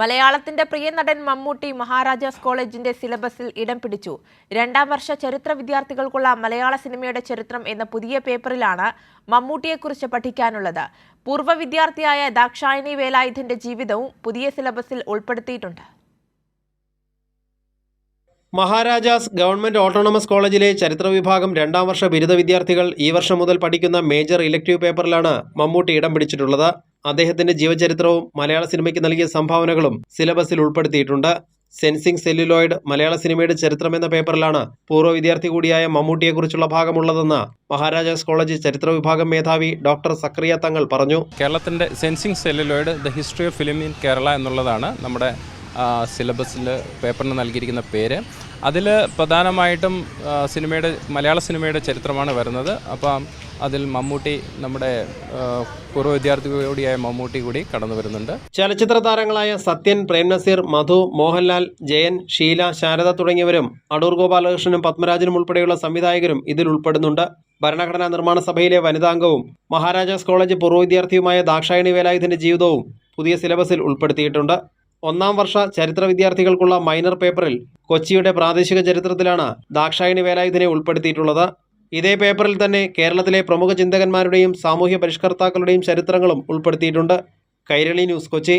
മലയാളത്തിന്റെ പ്രിയ നടൻ മമ്മൂട്ടി മഹാരാജാസ് കോളേജിന്റെ സിലബസിൽ ഇടം പിടിച്ചു. രണ്ടാം വർഷ ചരിത്ര വിദ്യാർത്ഥികൾക്കുള്ള മലയാള സിനിമയുടെ ചരിത്രം എന്ന പുതിയ പേപ്പറിലാണ് മമ്മൂട്ടിയെക്കുറിച്ച് പഠിക്കാനുള്ളത്. പൂർവ വിദ്യാർത്ഥിയായ ദാക്ഷായണി വേലായുധന്റെ ജീവിതവും പുതിയ സിലബസിൽ ഉൾപ്പെടുത്തിയിട്ടുണ്ട്. മഹാരാജാസ് ഗവൺമെന്റ് ഓട്ടോണമസ് കോളേജിലെ ചരിത്ര വിഭാഗം രണ്ടാം വർഷ ബിരുദ വിദ്യാർത്ഥികൾ ഈ വർഷം മുതൽ പഠിക്കുന്ന മേജർ ഇലക്ടീവ് പേപ്പറിലാണ് മമ്മൂട്ടി ഇടം പിടിച്ചിട്ടുള്ളത്. അദ്ദേഹത്തിന്റെ ജീവചരിത്രവും മലയാള സിനിമയ്ക്ക് നൽകിയ സംഭാവനകളും സിലബസിൽ ഉൾപ്പെടുത്തിയിട്ടുണ്ട്. സെൻസിംഗ് സെല്ലുലോയിഡ് മലയാള സിനിമയുടെ ചരിത്രം എന്ന പേപ്പറിലാണ് പൂർവ വിദ്യാർത്ഥി കൂടിയായ മമ്മൂട്ടിയെക്കുറിച്ചുള്ള ഭാഗമുള്ളതെന്ന് മഹാരാജാസ് കോളേജ് ചരിത്ര വിഭാഗം മേധാവി ഡോക്ടർ സക്രിയ തങ്ങൾ പറഞ്ഞു. കേരളത്തിന്റെ sensing celluloid the history of film in Kerala എന്നുള്ളതാണ് നമ്മുടെ സിലബസിൽ പേപ്പറിന് നൽകിയിരിക്കുന്ന പേര്. അതിൽ പ്രധാനമായിട്ടും സിനിമയുടെ മലയാള സിനിമയുടെ ചരിത്രമാണ് വരുന്നത്. അപ്പം അതിൽ മമ്മൂട്ടി നമ്മുടെ പൂർവ വിദ്യാർത്ഥി കൂടിയായ മമ്മൂട്ടി കൂടി കടന്നു വരുന്നുണ്ട്. ചലച്ചിത്ര താരങ്ങളായ സത്യൻ പ്രേംനസീർ മധു മോഹൻലാൽ ജയൻ ഷീല ശാരദ തുടങ്ങിയവരും അടൂർ ഗോപാലകൃഷ്ണനും പത്മരാജനും ഉൾപ്പെടെയുള്ള സംവിധായകരും ഇതിൽ ഉൾപ്പെടുന്നുണ്ട്. ഭരണഘടനാ നിർമ്മാണ സഭയിലെ വനിതാംഗവും മഹാരാജാസ് കോളേജ് പൂർവ വിദ്യാർത്ഥിയുമായ ദാക്ഷായണി വേലായുധന്റെ ജീവിതവും പുതിയ സിലബസിൽ ഉൾപ്പെടുത്തിയിട്ടുണ്ട്. ഒന്നാം വർഷ ചരിത്ര വിദ്യാർത്ഥികൾക്കുള്ള മൈനർ പേപ്പറിൽ കൊച്ചിയുടെ പ്രാദേശിക ചരിത്രത്തിലാണ് ദാക്ഷായണി വേലായുധനെ ഉൾപ്പെടുത്തിയിട്ടുള്ളത്. ഇതേ പേപ്പറിൽ തന്നെ കേരളത്തിലെ പ്രമുഖ ചിന്തകന്മാരുടെയും സാമൂഹ്യ പരിഷ്കർത്താക്കളുടെയും ചരിത്രങ്ങളും ഉൾപ്പെടുത്തിയിട്ടുണ്ട്. കൈരളി ന്യൂസ് കൊച്ചി.